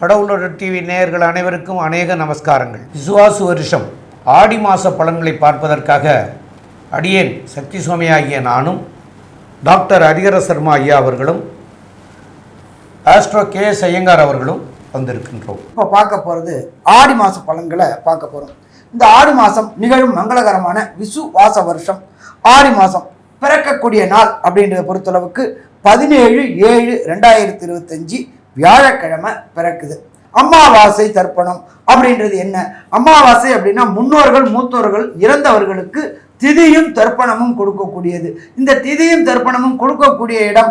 கடவுளோட டிவி நேயர்கள் அனைவருக்கும் அநேக நமஸ்காரங்கள். விசுவாசு வருஷம் ஆடி மாத பலன்களை பார்ப்பதற்காக அடியேன் சக்தி சுவாமி ஆகிய நானும் டாக்டர் ஹரிகர சர்மா ஐயா அவர்களும் ஆஸ்ட்ரோ கே எஸ் ஐயங்கார் அவர்களும் வந்திருக்கின்றோம். இப்போ பார்க்க போகிறது ஆடி மாத பலன்களை பார்க்க போகிறோம் இந்த ஆடி மாதம் நிகழும் மங்களகரமான விசு வாச வருஷம். ஆடி மாதம் பிறக்கக்கூடிய நாள் அப்படின்றத பொறுத்தளவுக்கு பதினேழு ஏழு ரெண்டாயிரத்தி இருபத்தஞ்சி வியாழக்கிழமை பிறக்குது. அமாவாசை தர்ப்பணம் அப்படின்றது என்ன? அமாவாசை அப்படின்னா முன்னோர்கள் மூத்தோர்கள் இறந்தவர்களுக்கு திதியும் தர்ப்பணமும் கொடுக்கக்கூடியது. இந்த திதியும் தர்ப்பணமும் கொடுக்கக்கூடிய இடம்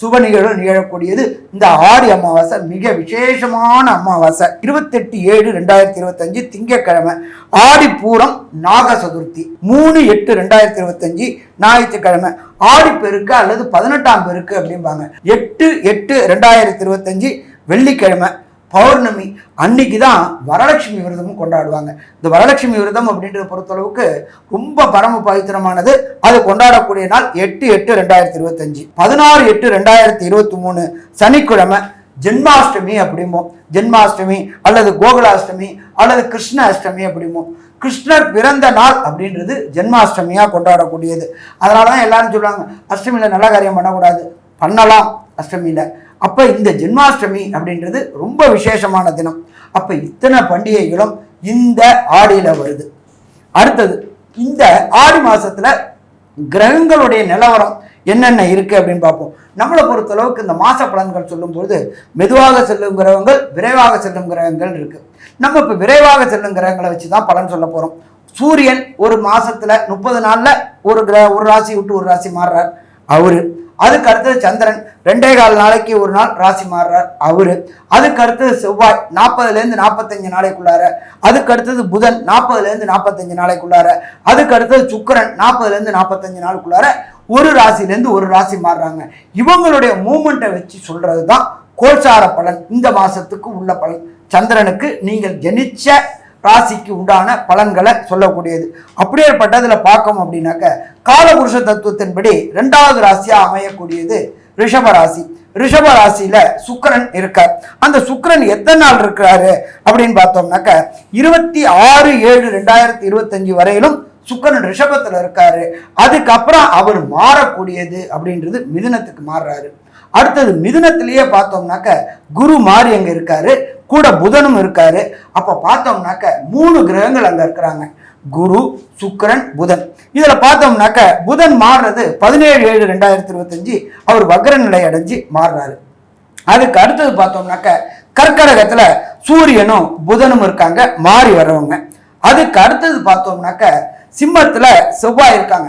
சுப நிகழ்வு நிகழக்கூடியது. இந்த ஆடி அமாவாசை மிக விசேஷமான அமாவாசை. இருபத்தெட்டு ஏழு ரெண்டாயிரத்தி இருபத்தஞ்சு திங்கக்கிழமை ஆடி பூரம் நாக சதுர்த்தி மூணு எட்டு ரெண்டாயிரத்தி இருபத்தஞ்சு ஞாயிற்றுக்கிழமை. ஆடி பெருக்கு அல்லது பதினெட்டாம் பெருக்கு அப்படிம்பாங்க. எட்டு எட்டு ரெண்டாயிரத்தி இருபத்தஞ்சு வெள்ளிக்கிழமை. பௌர்ணமி அன்னைக்கு தான் வரலட்சுமி விரதமும் கொண்டாடுவாங்க. இந்த வரலட்சுமி விரதம் அப்படின்றத பொறுத்தளவுக்கு ரொம்ப பரம பவித்திரமானது. அது கொண்டாடக்கூடிய நாள் எட்டு எட்டு ரெண்டாயிரத்தி இருபத்தஞ்சு. பதினாறு எட்டு ரெண்டாயிரத்தி இருபத்தி மூணு சனிக்கிழமை ஜென்மாஷ்டமி அப்படிம்போம். ஜென்மாஷ்டமி அல்லது கோகுலாஷ்டமி அல்லது கிருஷ்ண அஷ்டமி அப்படிம்போம். கிருஷ்ணர் பிறந்த நாள் அப்படின்றது ஜென்மாஷ்டமியாக கொண்டாடக்கூடியது. அதனால தான் எல்லாரும் சொல்லுவாங்க அஷ்டமியில் நல்ல காரியம் பண்ணக்கூடாது. பண்ணலாம் அஷ்டமியில். அப்போ இந்த ஜென்மாஷ்டமி அப்படின்றது ரொம்ப விசேஷமான தினம். அப்போ இத்தனை பண்டிகைகளும் இந்த ஆடியில் வருது. அடுத்தது இந்த ஆடி மாதத்தில் கிரகங்களுடைய நிலவரம் என்னென்ன இருக்குது அப்படின்னு பார்ப்போம். நம்மளை பொறுத்தளவுக்கு இந்த மாத பலன்கள் சொல்லும்போது மெதுவாக செல்லும் கிரகங்கள் விரைவாக செல்லும் கிரகங்கள் இருக்குது நம்ம இப்போ விரைவாக செல்லும் கிரகங்களை வச்சு தான் பலன் சொல்ல போகிறோம் சூரியன் ஒரு மாதத்தில் முப்பது நாளில் ஒரு கிரக ஒரு ராசி விட்டு ஒரு ராசி மாறுறார். அவர் அதுக்கு அடுத்தது சந்திரன். ரெண்டே கால் நாளைக்கு ஒரு நாள் ராசி மாறுறார் அவரு. அதுக்கு அடுத்தது செவ்வாய் நாற்பதுலேருந்து நாற்பத்தஞ்சு நாளைக்குள்ளார. அதுக்கு அடுத்தது புதன் நாற்பதுலேருந்து நாற்பத்தஞ்சு நாளைக்குள்ளார. அதுக்கு அடுத்தது சுக்கரன் நாற்பதுலேருந்து நாற்பத்தஞ்சு நாளுக்குள்ளார. ஒரு ராசிலேருந்து ஒரு ராசி மாறுறாங்க. இவங்களுடைய மூமெண்ட்டை வச்சு சொல்கிறது தான் கோல்சார பலன். இந்த மாதத்துக்கு உள்ள பலன். சந்திரனுக்கு நீங்கள் ஜெனிச்ச ராசிக்கு உண்டான பலன்களை சொல்லக்கூடியது. அப்படியேப்பட்டதில் பார்க்கணும் அப்படின்னாக்க காலபுருஷ தத்துவத்தின்படி ரெண்டாவது ராசியாக அமையக்கூடியது ரிஷப ராசி. ரிஷப ராசியில சுக்கரன் இருக்கார். அந்த சுக்கிரன் எத்தனை நாள் இருக்கிறாரு அப்படின்னு பார்த்தோம்னாக்க இருபத்தி ஆறு ஏழு ரெண்டாயிரத்தி இருபத்தஞ்சு வரையிலும் சுக்கரன் ரிஷபத்தில் இருக்காரு. அதுக்கப்புறம் அவர் மாறக்கூடியது அப்படின்றது மிதுனத்துக்கு மாறுறாரு. அடுத்தது மிதுனத்திலேயே பார்த்தோம்னாக்க குரு மாறி அங்கே இருக்காரு. கூட புதனும் இருக்காரு. அப்போ பார்த்தோம்னாக்க மூணு கிரகங்கள் அங்கே இருக்கிறாங்க. குரு சுக்கிரன் புதன். இதில் பார்த்தோம்னாக்க புதன் மாறுறது பதினேழு ஏழு ரெண்டாயிரத்தி இருபத்தஞ்சு அவர் வக்ர நிலை அடைஞ்சு மாறுறாரு. அதுக்கு அடுத்தது பார்த்தோம்னாக்க கர்க்கடகத்தில் சூரியனும் புதனும் இருக்காங்க மாறி வர்றவங்க. அதுக்கு அடுத்தது பார்த்தோம்னாக்க சிம்மத்தில் செவ்வாய் இருக்காங்க.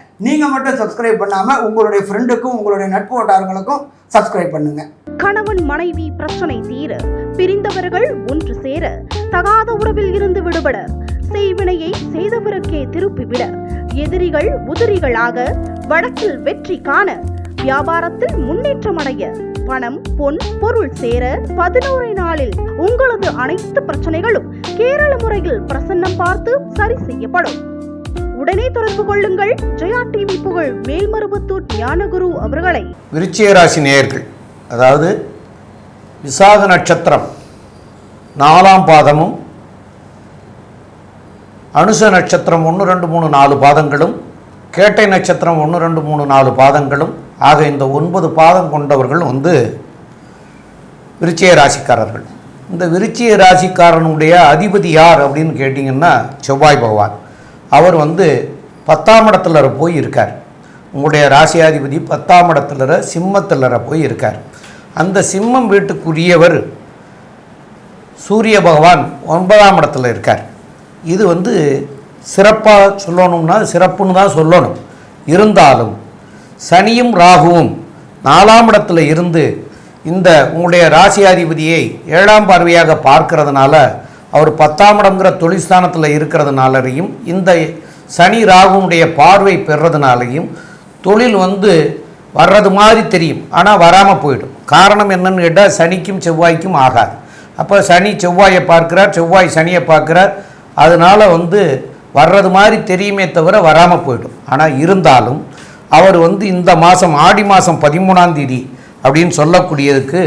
நீங்கள் மட்டும் சப்ஸ்கிரைப் பண்ணாமல் உங்களுடைய ஃப்ரெண்டுக்கும் உங்களுடைய நட்பு வட்டாரங்களுக்கும் சப்ஸ்கிரைப் பண்ணுங்கள் கணவன் மனைவி பிரச்சனை தீர பிரிந்தவர்கள் ஒன்று சேர தகாத உறவில் இருந்து விடுபட செய்வினையை செய்தவருக்கே திருப்பிவிட எதிரிகள் உதிரிகளாக வழக்கில் வெற்றி காண வியாபாரத்தில் முன்னேற்றம் அடைய பணம் பொன் பொருள் சேர பதினோரு நாளில் உங்களது அனைத்து பிரச்சனைகளும் கேரள முறையில் பிரசன்னம் பார்த்து சரி செய்யப்படும். உடனே தொடர்பு கொள்ளுங்கள். ஜெயா டிவி புகழ் மேல்மருவத்தூர் ஞானகுரு அவர்களை. விருச்சிக ராசி நேயர்கள் அதாவது விசாக நட்சத்திரம் நாலாம் பாதமும் அனுச நட்சத்திரம் ஒன்று ரெண்டு மூணு நாலு பாதங்களும் கேட்டை நட்சத்திரம் ஒன்று ரெண்டு மூணு நாலு பாதங்களும் ஆக இந்த ஒன்பது பாதம் கொண்டவர்கள் வந்து விருச்சிய ராசிக்காரர்கள் இந்த விருச்சிய ராசிக்காரனுடைய அதிபதி யார் அப்படின்னு கேட்டிங்கன்னா செவ்வாய் பகவான். அவர் வந்து பத்தாம் இடத்துல போய் இருக்கார் உங்களுடைய ராசியாதிபதி பத்தாம் இடத்துல சிம்மத்தில் போய் இருக்கார் அந்த சிம்மம் வீட்டுக்குரியவர் சூரிய பகவான் ஒன்பதாம் இடத்துல இருக்கார். இது வந்து சிறப்பாக சொல்லணும்னா சிறப்புன்னு தான் சொல்லணும். இருந்தாலும் சனியும் ராகுவும் நாலாம் இடத்துல இருந்து இந்த உங்களுடைய ராசியாதிபதியை ஏழாம் பார்வையாக பார்க்கறதுனால அவர் பத்தாம் இடங்கிற தொழில்ஸ்தானத்தில் இருக்கிறதுனாலையும் இந்த சனி ராகுனுடைய பார்வை பெறதுனாலையும் தொழில் வந்து வர்றது மாதிரி தெரியும். ஆனால் வராமல் போயிடும். காரணம் என்னன்னு கேட்டால் சனிக்கும் செவ்வாய்க்கும் ஆகாது. அப்போ சனி செவ்வாயை பார்க்கிறார் செவ்வாய் சனியை பார்க்குறார். அதனால் வந்து வர்றது மாதிரி தெரியுமே தவிர வராமல் போயிடும். ஆனால் இருந்தாலும் அவர் வந்து இந்த மாதம் ஆடி மாதம் பதிமூணாம் தேதி அப்படின்னு சொல்லக்கூடியதுக்கு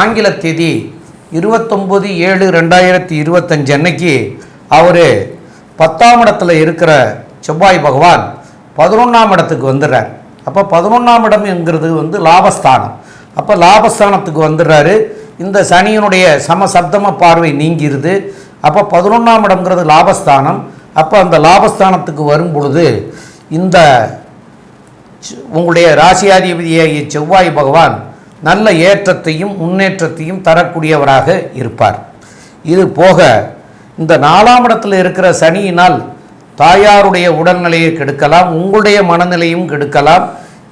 ஆங்கில தேதி இருபத்தொம்பது ஏழு ரெண்டாயிரத்தி இருபத்தஞ்சு அன்னைக்கு அவர் பத்தாம் இடத்துல இருக்கிற செவ்வாய் பகவான் பதினொன்றாம் இடத்துக்கு வந்துடுறார். அப்போ பதினொன்றாம் இடம் என்கிறது வந்து லாபஸ்தானம். அப்போ லாபஸ்தானத்துக்கு வந்துடுறாரு. இந்த சனியினுடைய சமசப்தம பார்வை நீங்கிருது. அப்போ பதினொன்றாம் இடம்ங்கிறது லாபஸ்தானம். அப்போ அந்த லாபஸ்தானத்துக்கு வரும் பொழுது இந்த உங்களுடைய ராசியாதிபதியாகிய செவ்வாய் பகவான் நல்ல ஏற்றத்தையும் முன்னேற்றத்தையும் தரக்கூடியவராக இருப்பார். இது போக இந்த நாலாம் இடத்தில் இருக்கிற சனியினால் தாயாருடைய உடல்நிலையை கெடுக்கலாம் உங்களுடைய மனநிலையும் கெடுக்கலாம்.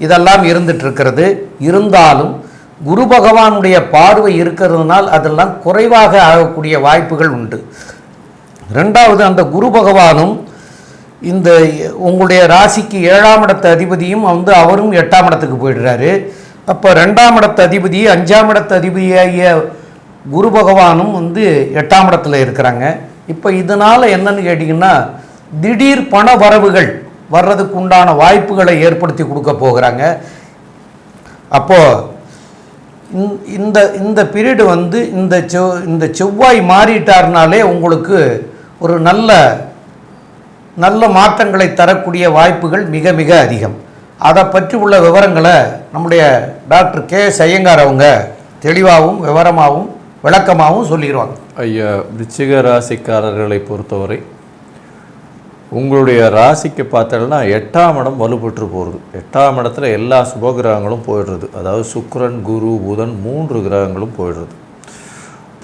இதெல்லாம் இருந்துட்டு இருந்தாலும் குரு பகவானுடைய பார்வை இருக்கிறதுனால் அதெல்லாம் குறைவாக ஆகக்கூடிய வாய்ப்புகள் உண்டு. ரெண்டாவது அந்த குரு பகவானும் இந்த உங்களுடைய ராசிக்கு ஏழாம் இடத்து அதிபதியும் வந்து அவரும் எட்டாம் இடத்துக்கு போயிடுறாரு. அப்போ ரெண்டாம் இடத்து அதிபதி அஞ்சாம் இடத்து அதிபதியாகிய குரு பகவானும் வந்து எட்டாம் இடத்துல இருக்கிறாங்க. இப்போ இதனால் என்னன்னு கேட்டிங்கன்னா திடீர் பண வரவுகள் வர்றதுக்கு உண்டான வாய்ப்புகளை ஏற்படுத்தி கொடுக்க போகிறாங்க. அப்போது இந்த- இந்த இந்த பீரியடு வந்து இந்த செவ் இந்த செவ்வாய் மாறிட்டார்னாலே உங்களுக்கு ஒரு நல்ல நல்ல மாற்றங்களை தரக்கூடிய வாய்ப்புகள் மிக மிக அதிகம். அதை பற்றி உள்ள விவரங்களை நம்முடைய டாக்டர் கே ஐயங்கார் அவங்க தெளிவாகவும் விவரமாகவும் விளக்கமாகவும் சொல்லிடுவாங்க. ஐயா விச்சிக ராசிக்காரர்களை பொறுத்தவரை உங்களுடைய ராசிக்கு பார்த்தோம்னா எட்டாம் இடம் வலுப்பட்டு போகிறது எட்டாம் இடத்துல எல்லா சுப கிரகங்களும் போயிடுறது. அதாவது சுக்ரன் குரு புதன் மூன்று கிரகங்களும் போயிடுறது.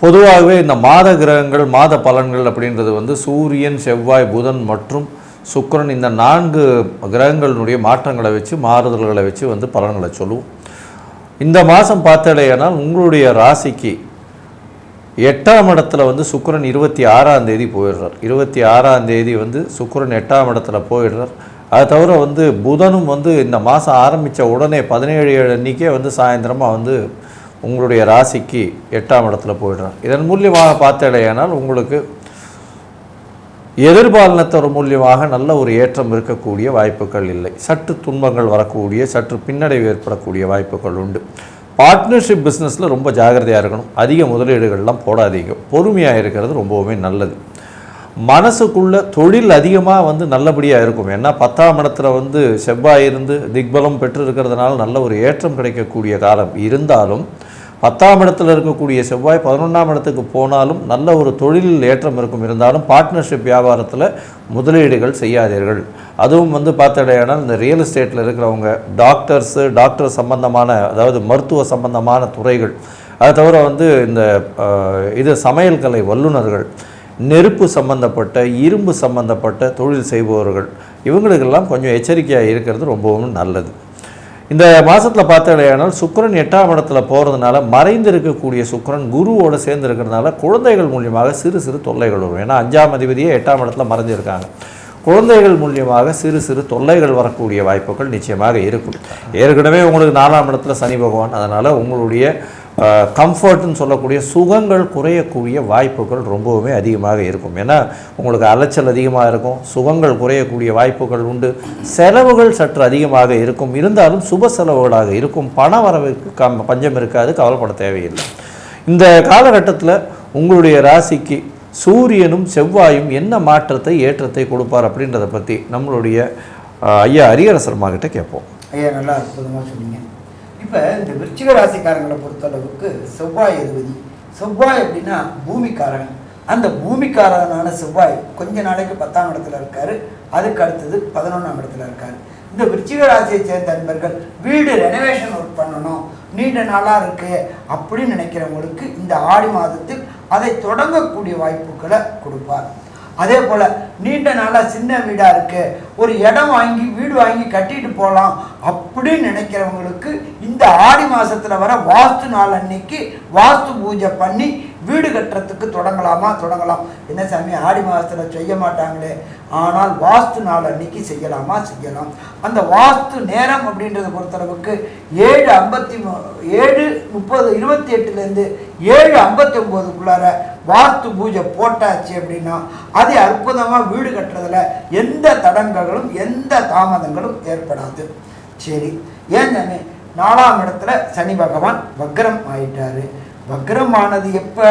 பொதுவாகவே இந்த மாத கிரகங்கள் மாத பலன்கள் அப்படின்றது வந்து சூரியன் செவ்வாய் புதன் மற்றும் சுக்கரன் இந்த நான்கு கிரகங்களினுடைய மாற்றங்களை வச்சு மாறுதல்களை வச்சு வந்து பலன்களை சொல்லுவோம். இந்த மாதம் பார்த்தடையானால் உங்களுடைய ராசிக்கு எட்டாம் இடத்துல வந்து சுக்கிரன் இருபத்தி ஆறாம் தேதி போயிடுறார். இருபத்தி ஆறாம் தேதி வந்து சுக்கரன் எட்டாம் இடத்துல போயிடுறார். அது தவிர வந்து புதனும் வந்து இந்த மாதம் ஆரம்பித்த உடனே பதினேழு ஏழு அன்றைக்கே வந்து சாயந்தரமாக வந்து உங்களுடைய ராசிக்கு எட்டாம் இடத்துல போயிடுறார். இதன் மூலியமாக பார்த்தடையானால் உங்களுக்கு எதிர்பாலினத்தோர் மூலியமாக நல்ல ஒரு ஏற்றம் இருக்கக்கூடிய வாய்ப்புகள் இல்லை. சற்று துன்பங்கள் வரக்கூடிய சற்று பின்னடைவு ஏற்படக்கூடிய வாய்ப்புகள் உண்டு. பார்ட்னர்ஷிப் பிஸ்னஸில் ரொம்ப ஜாகிரதையாக இருக்கணும். அதிக முதலீடுகள்லாம் போடாதீங்க. பொறுமையாக இருக்கிறது ரொம்பவுமே நல்லது. மனசுக்குள்ள தொழில் அதிகமாக வந்து நல்லபடியாக இருக்கும். ஏன்னா பத்தாம் இடத்துல வந்து செவ்வாய் இருந்து திக்பலம் பெற்று இருக்கிறதுனால நல்ல ஒரு ஏற்றம் கிடைக்கக்கூடிய காலம் இருந்தாலும் பத்தாம் இடத்துல இருக்கக்கூடிய செவ்வாய் பதினொன்றாம் இடத்துக்கு போனாலும் நல்ல ஒரு தொழிலில் ஏற்றம் இருக்கும். இருந்தாலும் பார்ட்னர்ஷிப் வியாபாரத்தில் முதலீடுகள் செய்யாதீர்கள். அதுவும் வந்து பார்த்தடையானால் இந்த ரியல் எஸ்டேட்டில் இருக்கிறவங்க டாக்டர்ஸு டாக்டர் சம்பந்தமான அதாவது மருத்துவ சம்பந்தமான துறைகள். அது தவிர வந்து இந்த இது சமையல் கலை வல்லுநர்கள் நெருப்பு சம்பந்தப்பட்ட இரும்பு சம்பந்தப்பட்ட தொழில் செய்பவர்கள் இவங்களுக்கெல்லாம் கொஞ்சம் எச்சரிக்கையாக இருக்கிறது ரொம்பவும் நல்லது. இந்த மாதத்தில் பார்த்தீங்கன்னா சுக்கரன் எட்டாம் இடத்துல போகிறதுனால மறைந்து இருக்கக்கூடிய சுக்கிரன் குருவோட சேர்ந்து இருக்கிறதுனால குழந்தைகள் மூலியமாக சிறு சிறு தொல்லைகள் வரும். ஏன்னா அஞ்சாம் அதிபதியே எட்டாம் இடத்துல மறைஞ்சிருக்காங்க. குழந்தைகள் மூலியமாக சிறு சிறு தொல்லைகள் வரக்கூடிய வாய்ப்புகள் நிச்சயமாக இருக்கும். ஏற்கனவே உங்களுக்கு நாலாம் இடத்துல சனி பகவான். அதனால் உங்களுடைய கம்ஃபர்ட்னு சொல்லக்கூடிய சுகங்கள் குறையக்கூடிய வாய்ப்புகள் ரொம்பவுமே அதிகமாக இருக்கும். ஏன்னா உங்களுக்கு அலைச்சல் அதிகமாக இருக்கும் சுகங்கள் குறையக்கூடிய வாய்ப்புகள் உண்டு செலவுகள் சற்று அதிகமாக இருக்கும். இருந்தாலும் சுப செலவுகளாக இருக்கும். பண வரவுக்கு கம் பஞ்சம் இருக்காது கவலைப்பட தேவையில்லை. இந்த காலகட்டத்தில் உங்களுடைய ராசிக்கு சூரியனும் செவ்வாயும் என்ன மாற்றத்தை ஏற்றத்தை கொடுப்பார் அப்படின்றத பற்றி நம்மளுடைய ஐயா ஹரிஹரசர்மா கிட்ட கேட்போம். ஐயா நல்லா அற்புதமாக சொன்னீங்க. இப்போ இந்த விருச்சிக ராசிக்காரங்களை பொறுத்தளவுக்கு செவ்வாய் அதிபதி. செவ்வாய் அப்படின்னா பூமிக்காரன். அந்த பூமிக்காரனான செவ்வாய் கொஞ்ச நாளைக்கு பத்தாம் இடத்துல இருக்காரு. அதுக்கு அடுத்தது பதினொன்றாம் இடத்துல இருக்காரு. இந்த விருச்சிக ராசியை சேர்ந்த நண்பர்கள் வீடு ரெனோவேஷன் ஒர்க் பண்ணணும். நீண்ட நாளாக இருக்கு அப்படின்னு நினைக்கிறவங்களுக்கு இந்த ஆடி மாதத்தில் அதை தொடங்கக்கூடிய வாய்ப்புகளை கொடுப்பார். அதே போல் நீண்ட நாளாக சின்ன வீடாக இருக்குது ஒரு இடம் வாங்கி வீடு வாங்கி கட்டிட்டு போகலாம் அப்படின்னு நினைக்கிறவங்களுக்கு இந்த ஆடி மாதத்தில் வர வாஸ்து நாள் அன்னைக்கு வாஸ்து பூஜை பண்ணி வீடு கட்டுறதுக்கு தொடங்கலாமா? தொடங்கலாம். என்ன சாமி ஆடி மாதத்தில் செய்ய மாட்டாங்களே. ஆனால் வாஸ்து நாள் அன்னைக்கு செய்யலாமா? செய்யலாம். அந்த வாஸ்து நேரம் அப்படின்றத பொறுத்தளவுக்கு ஏழு ஐம்பத்தி ஏழு முப்பது இருபத்தி எட்டுலேருந்து ஏழு ஐம்பத்தி ஒம்போதுக்குள்ளார வாஸ்து பூஜை போட்டாச்சு அப்படின்னா அது அற்புதமாக வீடு கட்டுறதுல எந்த தடங்கல்களும் எந்த தாமதங்களும் ஏற்படாது. சரி. ஏன் நாலாம் இடத்துல சனி பகவான் வக்ரம் ஆயிட்டாரு. வக்ரமானது எப்போ?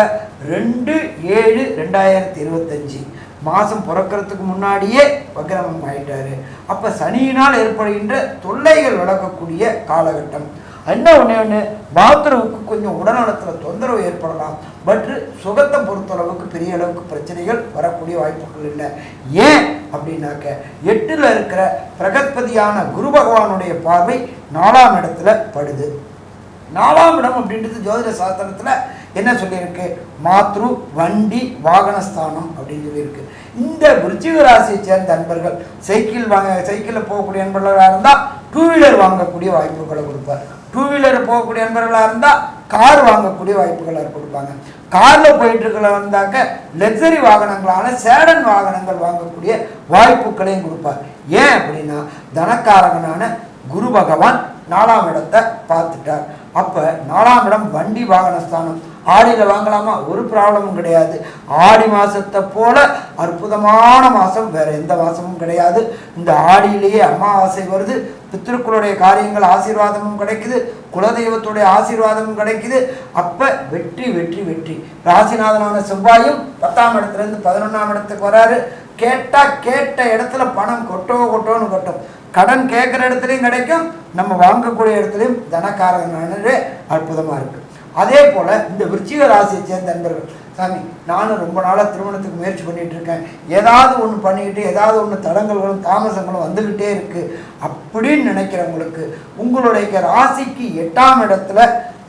ரெண்டு ஏழு ரெண்டாயிரத்தி இருபத்தஞ்சி. மாதம் பிறக்கிறதுக்கு முன்னாடியே வக்ரமம் ஆயிட்டார். அப்போ சனியினால் ஏற்படுகின்ற தொல்லைகள் வளர்க்கக்கூடிய காலகட்டம். என்ன ஒன்று ஒன்று பாத்ரூமுக்கு கொஞ்சம் உடல்நலத்தில் தொந்தரவு ஏற்படலாம். பட் சுகத்தை பொறுத்தளவுக்கு பெரிய அளவுக்கு பிரச்சனைகள் வரக்கூடிய வாய்ப்புகள் இல்லை. ஏன் அப்படின்னாக்க எட்டில் இருக்கிற பிரகஸ்பதியான குரு பகவானுடைய பார்வை நாலாம் இடத்துல படுது. நாலாம் இடம் அப்படின்றது ஜோதிட சாஸ்திரத்தில் என்ன சொல்லியிருக்கு? மாத்ரு வண்டி வாகனஸ்தானம் அப்படின்னு சொல்லியிருக்கு. இந்த விருச்சிக ராசியை சேர்ந்த நண்பர்கள் சைக்கிள் வாங்க சைக்கிளில் போகக்கூடிய நண்பர்களாக இருந்தால் டூ வீலர் வாங்கக்கூடிய வாய்ப்புகளை கொடுப்பார். டூ வீலர் போகக்கூடிய நண்பர்களாக இருந்தால் கார் வாங்கக்கூடிய வாய்ப்புகளை கொடுப்பாங்க. காரில் போயிட்டுருக்கிற வந்தாக்க லக்ஸரி வாகனங்களான சேடன் வாகனங்கள் வாங்கக்கூடிய வாய்ப்புகளையும் கொடுப்பார். ஏன் அப்படின்னா தனக்காரகனான குரு பகவான் நாலாம் இடத்தை பார்த்துட்டார். அப்போ நாலாம் இடம் வண்டி வாகனஸ்தானம் ஆடியில் வாங்கலாமா? ஒரு ப்ராப்ளமும் கிடையாது. ஆடி மாதத்தை போல அற்புதமான மாதம் வேறு எந்த மாதமும் கிடையாது. இந்த ஆடியிலேயே அமாவாசை வருது. பித்திருக்களுடைய காரியங்கள் ஆசீர்வாதமும் கிடைக்குது. குலதெய்வத்துடைய ஆசீர்வாதமும் கிடைக்குது. அப்போ வெற்றி வெற்றி வெற்றி. ராசிநாதனான செவ்வாயும் பத்தாம் இடத்துலேருந்து பதினொன்றாம் இடத்துக்கு வராரு. கேட்டால் கேட்ட இடத்துல பணம் கொட்டோ கொட்டோன்னு கொட்டும். கடன் கேட்குற இடத்துலையும் கிடைக்கும். நம்ம வாங்கக்கூடிய இடத்துலையும் தனக்காரங்கனானது அற்புதமாக இருக்குது அதே போல் இந்த விருச்சிக ராசியை சேர்ந்த நண்பர்கள் சாமி நானும் ரொம்ப நாளாக திருமணத்துக்கு முயற்சி பண்ணிகிட்ருக்கேன் இருக்கேன். ஏதாவது ஒன்று பண்ணிக்கிட்டு ஏதாவது ஒன்று தடங்கல்களும் தாமசங்களும் வந்துக்கிட்டே இருக்குது அப்படின்னு நினைக்கிறவங்களுக்கு உங்களுடைய ராசிக்கு எட்டாம் இடத்துல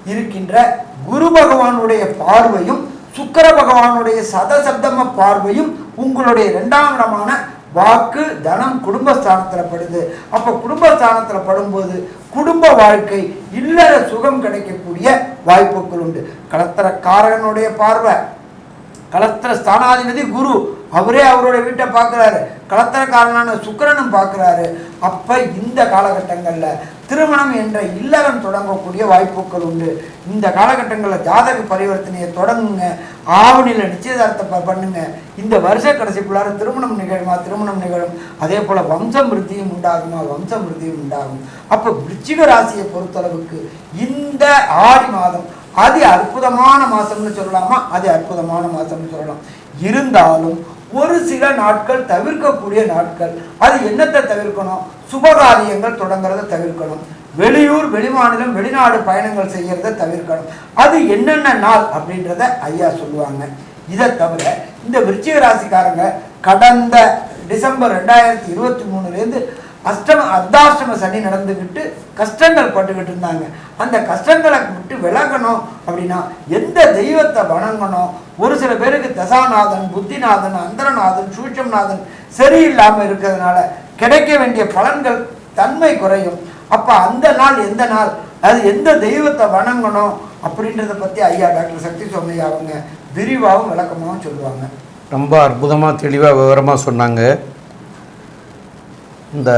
இருக்கின்ற குரு பகவானுடைய பார்வையும் சுக்கர பகவானுடைய சதசப்தம பார்வையும் உங்களுடைய இரண்டாம் இடமான வாக்கு தனம் குடும்பஸ்தானத்தில் படுது. அப்போ குடும்பஸ்தானத்தில் படும்போது குடும்ப வாழ்க்கை இல்லற சுகம் கிடைக்கக்கூடிய வாய்ப்புகள் உண்டு. கலத்தரக்காரனுடைய பார்வை. கலத்திர ஸ்தானாதிபதி குரு. அவரே அவரோட வீட்டை பார்க்குறாரு. கலத்திரக்காரனான சுக்கரனும் பார்க்குறாரு. அப்போ இந்த காலகட்டங்களில் திருமணம் என்ற இல்லறம் தொடங்கக்கூடிய வாய்ப்புகள் உண்டு. இந்த காலகட்டங்களில் ஜாதக பரிவர்த்தனையை தொடங்குங்க. ஆவணியில் நிச்சயதார்த்தம் பண்ணுங்க. இந்த வருஷ கடைசிக்குள்ளார திருமணம் நிகழுமா? திருமணம் நிகழும். அதே போல் வம்சம் விருத்தியும் உண்டாகுமா? வம்சம் விருத்தியும் உண்டாகும். அப்போ விருச்சிக ராசியை பொறுத்தளவுக்கு இந்த ஆடி மாதம் அதி அற்புதமான மாதம்னு சொல்லலாமா? அது அற்புதமான மாதம்னு சொல்லலாம். இருந்தாலும் ஒரு சில நாட்கள் தவிர்க்கக்கூடிய நாட்கள். அது என்னத்தை தவிர்க்கணும்? சுபகாரியங்கள் தொடங்குறத தவிர்க்கணும். வெளியூர் வெளிமாநிலம் வெளிநாடு பயணங்கள் செய்கிறத தவிர்க்கணும். அது என்னென்ன நாள் அப்படின்றத ஐயா சொல்லுவாங்க. இதை தவிர இந்த விருச்சிக ராசிக்காரங்க கடந்த டிசம்பர் ரெண்டாயிரத்தி இருபத்தி மூணுலேருந்து அஷ்டம அர்த்தாஷ்டம சனி நடந்துக்கிட்டு கஷ்டங்கள் பட்டுக்கிட்டு இருந்தாங்க. அந்த கஷ்டங்களை விட்டு விலகணும் அப்படின்னா எந்த தெய்வத்தை வணங்கணும்? ஒரு சில பேருக்கு தசாநாதன் புத்திநாதன் அந்தரநாதன் சூட்சம்நாதன் சரியில்லாமல் இருக்கிறதுனால கிடைக்க வேண்டிய பலன்கள் தன்மை குறையும். அப்போ அந்த நாள் எந்த நாள்? அது எந்த தெய்வத்தை வணங்கணும் அப்படின்றத பற்றி ஐயா டாக்டர் சக்தி சோமையா அவங்க விரிவாகவும் விளக்கமாகவும் சொல்லுவாங்க. ரொம்ப அற்புதமாக தெளிவாக விவரமாக சொன்னாங்க. இந்த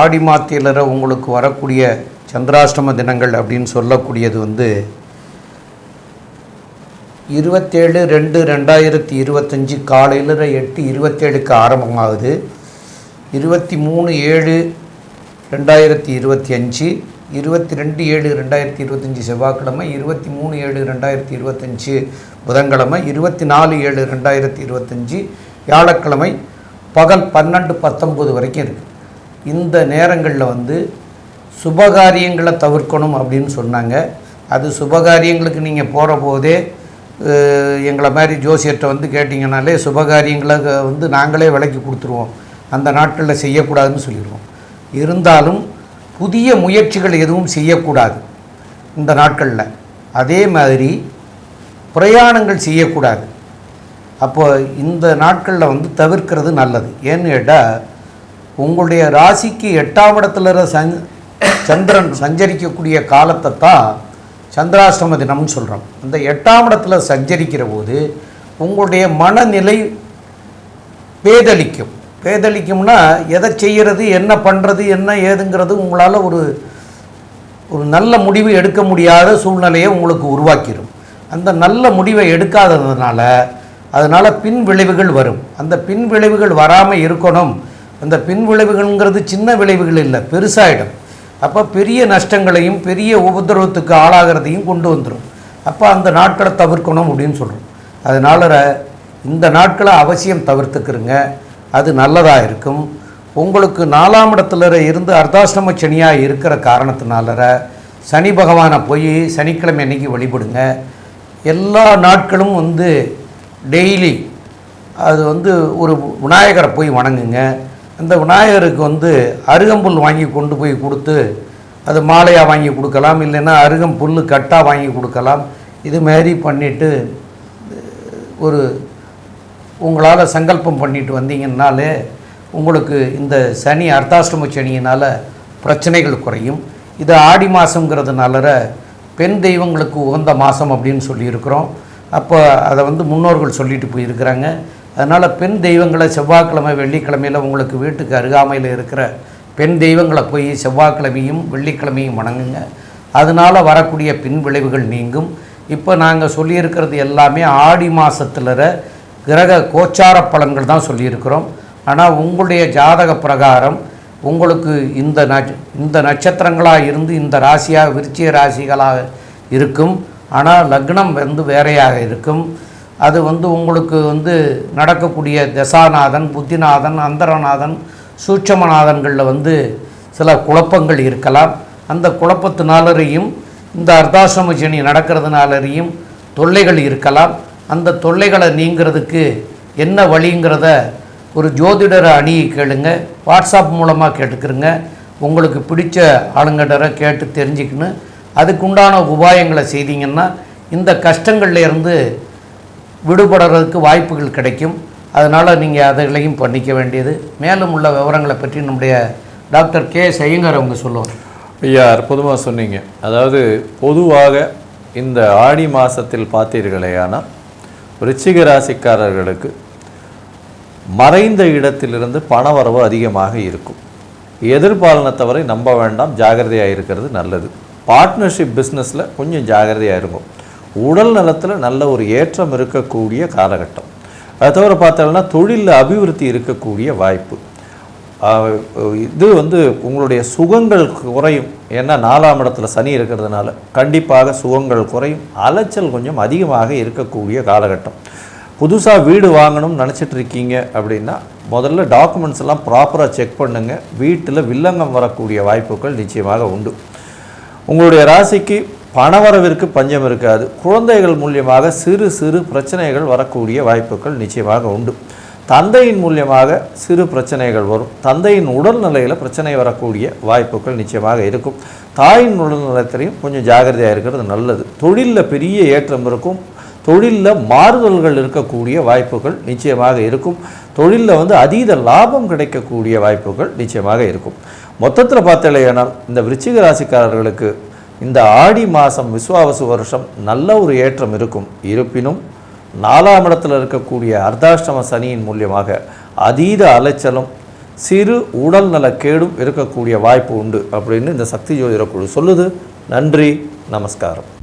ஆடி மாத்தியிலர உங்களுக்கு வரக்கூடிய சந்திராஷ்டம தினங்கள் அப்படின்னு சொல்லக்கூடியது வந்து இருபத்தேழு ரெண்டு ரெண்டாயிரத்தி இருபத்தஞ்சி காலையில் எட்டு இருபத்தேழுக்கு ஆரம்பமாகுது. இருபத்தி மூணு ஏழு ரெண்டாயிரத்தி இருபத்தி அஞ்சு இருபத்தி ரெண்டு ஏழு ரெண்டாயிரத்தி இருபத்தஞ்சி செவ்வாய்க்கிழமை இருபத்தி மூணு ஏழு ரெண்டாயிரத்தி இருபத்தஞ்சி புதன்கிழமை இருபத்தி நாலு ஏழு ரெண்டாயிரத்தி இருபத்தஞ்சி வியாழக்கிழமை பகல் பன்னெண்டு பத்தொம்போது வரைக்கும் இருக்குது இந்த நேரங்களில் வந்து சுபகாரியங்களை தவிர்க்கணும் அப்படின்னு சொன்னாங்க. அது சுபகாரியங்களுக்கு நீங்கள் போகிற போதே எங்களை மாதிரி ஜோசியர்கிட்ட வந்து கேட்டிங்கனாலே சுபகாரியங்களை வந்து நாங்களே விலைக்கு கொடுத்துருவோம். அந்த நாட்களில் செய்யக்கூடாதுன்னு சொல்லிடுவோம். இருந்தாலும் புதிய முயற்சிகள் எதுவும் செய்யக்கூடாது இந்த நாட்களில். அதே மாதிரி பிரயாணங்கள் செய்யக்கூடாது. அப்போது இந்த நாட்களில் வந்து தவிர்க்கிறது நல்லது. ஏன்னு கேட்டால் உங்களுடைய ராசிக்கு எட்டாம் இடத்துல சஞ் சந்திரன் சஞ்சரிக்கக்கூடிய காலத்தை தான் சந்திராஷ்டம தினம்னு சொல்கிறோம் அந்த எட்டாம் இடத்துல சஞ்சரிக்கிற போது உங்களுடைய மனநிலை பேதளிக்கும். பேதலிக்கும்னா எதை செய்கிறது என்ன பண்ணுறது என்ன ஏதுங்கிறது உங்களால் ஒரு ஒரு நல்ல முடிவு எடுக்க முடியாத சூழ்நிலையை உங்களுக்கு உருவாக்கிடும் அந்த நல்ல முடிவை எடுக்காததுனால அதனால் பின் விளைவுகள் வரும். அந்த பின் விளைவுகள் வராமல் இருக்கணும். அந்த பின் விளைவுகள்ங்கிறது சின்ன விளைவுகள் இல்லை பெருசாயிடும். அப்போ பெரிய நஷ்டங்களையும் பெரிய உபதிரவத்துக்கு ஆளாகிறதையும் கொண்டு வந்துடும் அப்போ அந்த நாட்களை தவிர்க்கணும் அப்படின்னு சொல்கிறோம் அதனால் இந்த நாட்களை அவசியம் தவிர்த்துக்கிறங்க அது நல்லதாக இருக்கும். உங்களுக்கு நாலாம் இடத்துல இருந்து அர்த்தாசிரம சனியாக இருக்கிற காரணத்தினால சனி பகவானை போய் சனிக்கிழமை அன்னைக்கு வழிபடுங்க. எல்லா நாட்களும் வந்து டெய்லி. அது வந்து ஒரு விநாயகரை போய் வணங்குங்க. அந்த விநாயகருக்கு வந்து அருகம்புல் வாங்கி கொண்டு போய் கொடுத்து அது மாலையாக வாங்கி கொடுக்கலாம் இல்லைன்னா அருகம்புல் கட்டாக வாங்கி கொடுக்கலாம். இது மாரி பண்ணிவிட்டு ஒரு உங்களால் சங்கல்பம் பண்ணிட்டு வந்தீங்கன்னாலே உங்களுக்கு இந்த சனி அர்த்தாஷ்டம சனியினால் பிரச்சனைகள் குறையும். இது ஆடி மாதங்கிறதுனால பெண் தெய்வங்களுக்கு உகந்த மாதம் அப்படின்னு சொல்லியிருக்கிறோம். அப்போ அதை வந்து முன்னோர்கள் சொல்லிட்டு போயிருக்கிறாங்க. அதனால் பெண் தெய்வங்களை செவ்வாய்க்கிழமை வெள்ளிக்கிழமையில் உங்களுக்கு வீட்டுக்கு அருகாமையில் இருக்கிற பெண் தெய்வங்களை போய் செவ்வாய்க்கிழமையும் வெள்ளிக்கிழமையும் வணங்குங்க. அதனால் வரக்கூடிய பின் விளைவுகள் நீங்கும். இப்போ நாங்கள் சொல்லியிருக்கிறது எல்லாமே ஆடி மாதத்துல கிரக கோச்சார பலன்கள் தான் சொல்லியிருக்கிறோம். ஆனால் உங்களுடைய ஜாதக பிரகாரம் உங்களுக்கு இந்த நட்ச இந்த நட்சத்திரங்களாக இருந்து இந்த ராசியாக விருச்சிக ராசிகளாக இருக்கும். ஆனால் லக்னம் வந்து வேறையாக இருக்கும். அது வந்து உங்களுக்கு வந்து நடக்கக்கூடிய தசாநாதன் புத்திநாதன் அந்தரநாதன் சூட்சமநாதன்களில் வந்து சில குழப்பங்கள் இருக்கலாம். அந்த குழப்பத்தினாலரையும் இந்த அர்த்தாசிரம சனி நடக்கிறதுனாலரையும் தொல்லைகள் இருக்கலாம். அந்த தொல்லைகளை நீங்கிறதுக்கு என்ன வழிங்கிறத ஒரு ஜோதிடரை அணியை கேளுங்க. வாட்ஸ்அப் மூலமாக கேட்டுக்கிறங்க. உங்களுக்கு பிடிச்ச ஆளுங்கடரை கேட்டு தெரிஞ்சுக்கின்னு அதுக்குண்டான உபாயங்களை செய்தீங்கன்னா இந்த கஷ்டங்கள்லேருந்து விடுபடுறதுக்கு வாய்ப்புகள் கிடைக்கும். அதனால் நீங்கள் அதுகளையும் பண்ணிக்க வேண்டியது. மேலும் உள்ள விவரங்களை பற்றி நம்முடைய டாக்டர் கே. சையங்கர் அவங்க சொல்லுவாங்க ஐயா அற்புதமாக சொன்னீங்க. அதாவது பொதுவாக இந்த ஆடி மாதத்தில் பார்த்தீர்களேயானால் ரிச்சிக ராசிக்காரர்களுக்கு மறைந்த இடத்திலிருந்து பணவரவு அதிகமாக இருக்கும். எதிர்பாலனை நம்ப வேண்டாம். ஜாகிரதையாக இருக்கிறது நல்லது. பார்ட்னர்ஷிப் பிஸ்னஸில் கொஞ்சம் ஜாகிரதையாக இருக்கும். உடல் நலத்தில் நல்ல ஒரு ஏற்றம் இருக்கக்கூடிய காலகட்டம். அது தவிர பார்த்தோம்னா தொழிலில் அபிவிருத்தி இருக்கக்கூடிய வாய்ப்பு. இது வந்து உங்களுடைய சுகங்கள் குறையும். ஏன்னா நாலாம் இடத்துல சனி இருக்கிறதுனால கண்டிப்பாக சுகங்கள் குறையும். அலைச்சல் கொஞ்சம் அதிகமாக இருக்கக்கூடிய காலகட்டம். புதுசாக வீடு வாங்கணும்னு நினச்சிட்டு இருக்கீங்க அப்படின்னா முதல்ல டாக்குமெண்ட்ஸ் எல்லாம் ப்ராப்பராக செக் பண்ணுங்கள் வீட்டில் வில்லங்கம் வரக்கூடிய வாய்ப்புகள் நிச்சயமாக உண்டு. உங்களுடைய ராசிக்கு பணவரவிற்கு பஞ்சம் இருக்காது. குழந்தைகள் மூலியமாக சிறு சிறு பிரச்சனைகள் வரக்கூடிய வாய்ப்புகள் நிச்சயமாக உண்டு. தந்தையின் மூலியமாக சிறு பிரச்சனைகள் வரும். தந்தையின் உடல்நிலையில் பிரச்சனை வரக்கூடிய வாய்ப்புகள் நிச்சயமாக இருக்கும். தாயின் உடல்நலத்திலையும் கொஞ்சம் ஜாகிரதையாக இருக்கிறது நல்லது. தொழிலில் பெரிய ஏற்றம் இருக்கும். தொழிலில் மாறுதல்கள் இருக்கக்கூடிய வாய்ப்புகள் நிச்சயமாக இருக்கும். தொழிலில் வந்து அதீத லாபம் கிடைக்கக்கூடிய வாய்ப்புகள் நிச்சயமாக இருக்கும். மொத்தத்தில் பார்த்தாலேயானால் இந்த விருச்சிக ராசிக்காரர்களுக்கு இந்த ஆடி மாதம் விஸ்வாவசு வருஷம் நல்ல ஒரு ஏற்றம் இருக்கும். இருப்பினும் நாலாம் இடத்துல இருக்கக்கூடிய அர்த்தாஷ்டம சனியின் மூலியமாக அதீத அலைச்சலும் சிறு உடல் நலக்கேடும் இருக்கக்கூடிய வாய்ப்பு உண்டு அப்படின்னு இந்த சக்தி ஜோதிட குழு சொல்லுது. நன்றி நமஸ்காரம்.